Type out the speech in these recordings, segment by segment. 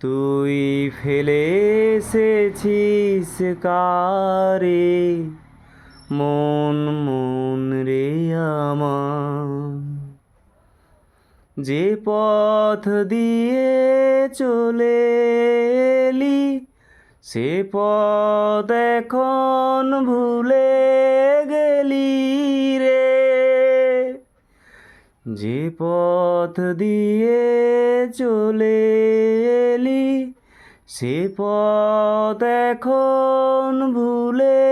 তুই ফেলে এসেছিস কারে? মন মন রে আমার। যে পথ দিয়ে চলে এলি, সে পথ এখন ভুলে গেলি। যে পথ দিয়ে চলে এলি, সে পথ এখন ভুলে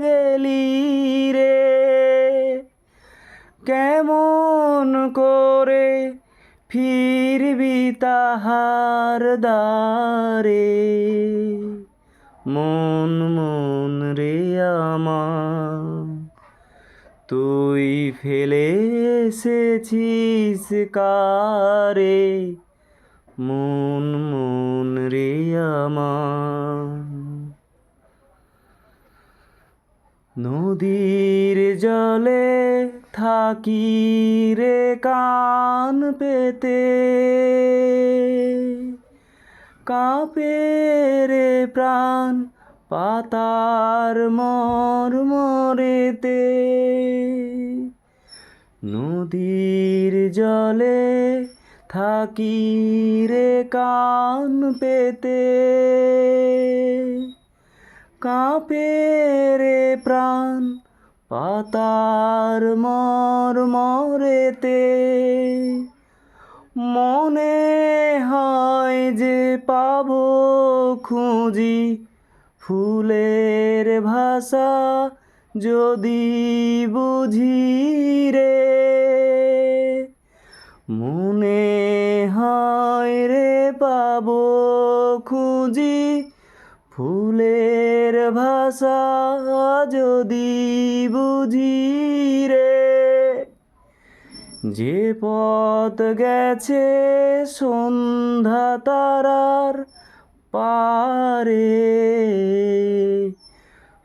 গেলি রে। কেমন করে ফিরবি তাহার দ্বারে? মন মন রে আমার। তুই ফেলে এসেছিস কারে? মন মন রে আমার। নদীর জলে থাকি রে কান পেতে। কাঁপে রে প্রাণ পাতার মর মরেতে নদীর জলে থাকি রে কান পেতে। কাঁপে রে প্রাণ পাতার মর মরেতে। মনে হয় যে পাব খুঁজি ফুলের ভাষা যদি বুঝি রে, মনে হয় রে পাবো খুঁজি ফুলের ভাষা যদি বুঝি রে। যে পথ গেছে সন্ধ্যা তারার পারে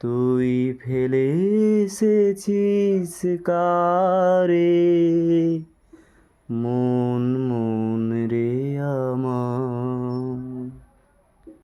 তুই ফেলে এসেছিস কারে? মন